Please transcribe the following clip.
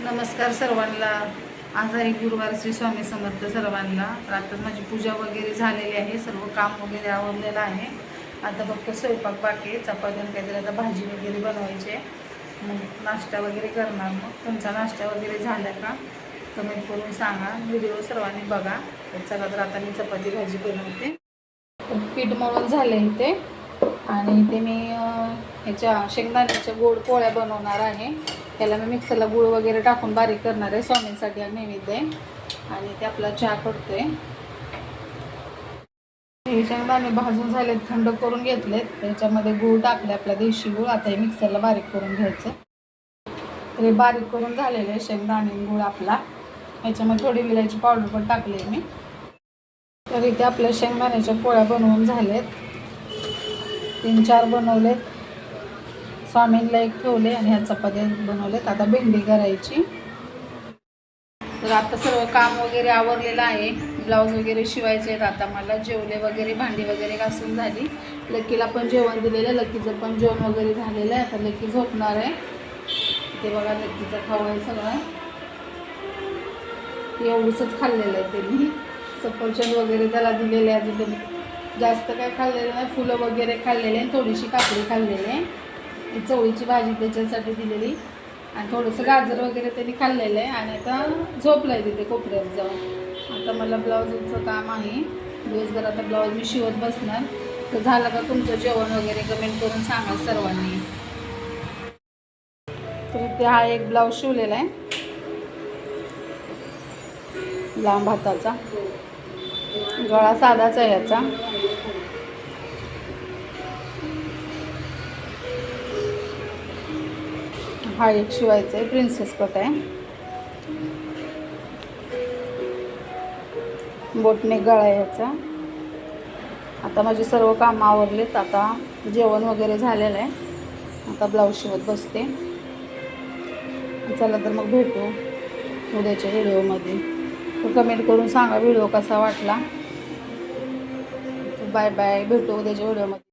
नमस्कार सर्वांना. आज आहे गुरुवार श्री स्वामी समर्थ सर्वांना. तर आता माझी पूजा वगैरे झालेली आहे. सर्व काम वगैरे आवरलेलं आहे. आता फक्त स्वयंपाक बाकी आहे. चपाती आणि काहीतरी आता भाजी वगैरे बनवायची आहे. मग नाश्ता वगैरे करणार मग. तुमचा नाश्ता वगैरे झाला का? कमेंट करून सांगा. व्हिडिओ सर्वांनी बघा. तर चला तर आता मी चपाती भाजी बनवते पीठ मळून झाले इथे. आणि ते मी ह्याच्या शेंगदाण्याच्या गोड पोळ्या बनवणार आहे. त्याला मी मिक्सरला गुळ वगैरे टाकून बारीक करणार आहे. स्वामींसाठी हा नैवेद्य आहे. आणि ते आपला चहा करतोय. हे शेंगदाणे भाजून झाले थंड करून घेतलेत. त्याच्यामध्ये गूळ टाकले आपला देशी गूळ. आता हे मिक्सरला बारीक करून घ्यायचं. तर हे बारीक करून झालेले आहे शेंगदाणे गूळ आपला. ह्याच्यामध्ये थोडी विलायची पावडर पण टाकली आहे मी. तर इथे आपल्या शेंगदाण्याच्या पोळ्या बनवून झालेत. तीन चार बनवलेत. स्वामींना एक ठेवले आणि ह्या चपात्या बनवल्यात. आता भेंडी करायची. तर आता सर्व काम वगैरे आवरलेलं आहे. ब्लाऊज वगैरे शिवायचे आहेत. आता मला जेवले वगैरे भांडी वगैरे घासून झाली. लकीला पण जेवण दिलेलं आहे. लकीचं पण जेवण वगैरे झालेलं आहे. आता लकी झोपणार आहे. ते बघा लकीचं खाऊ आहे सगळं एवढंच खाल्लेलं आहे त्यांनी. सफरचंद वगैरे त्याला दिलेले आहे अजून. जास्त काय खाल्लेलं नाही. फुलं वगैरे खाल्लेले आहे थोडीशी काकडी खाल्लेली आहे. ही चवळीची भाजी त्याच्यासाठी दिलेली. आणि थोडंसं गाजर वगैरे त्यांनी खाल्लेलं आहे. आणि आता झोपलं आहे तिथे कोपऱ्यात जाऊन. आता मला ब्लाऊजचं काम आहे. दिवसभर आता ब्लाऊज मी शिवत बसणार. तर झालं का तुमचं जेवण वगैरे कमेंट करून सांगा सर्वांनी. तर इथे हा एक ब्लाऊज शिवलेला आहे. लांब हाताचा. गळा साधाच आहे याचा. हा एक शिवायचा आहे प्रिन्सेस कट आहे. बोटने गळा याचा. आता माझी सर्व कामं आवरलेत आता जेवण वगैरे झालेलं आहे. आता ब्लाऊज शिवत बसते. चला तर मग भेटू उद्याच्या व्हिडिओमध्ये तर कमेंट करून सांगा व्हिडिओ कसा वाटला. बाय बाय भेटू उद्याच्या व्हिडिओमध्ये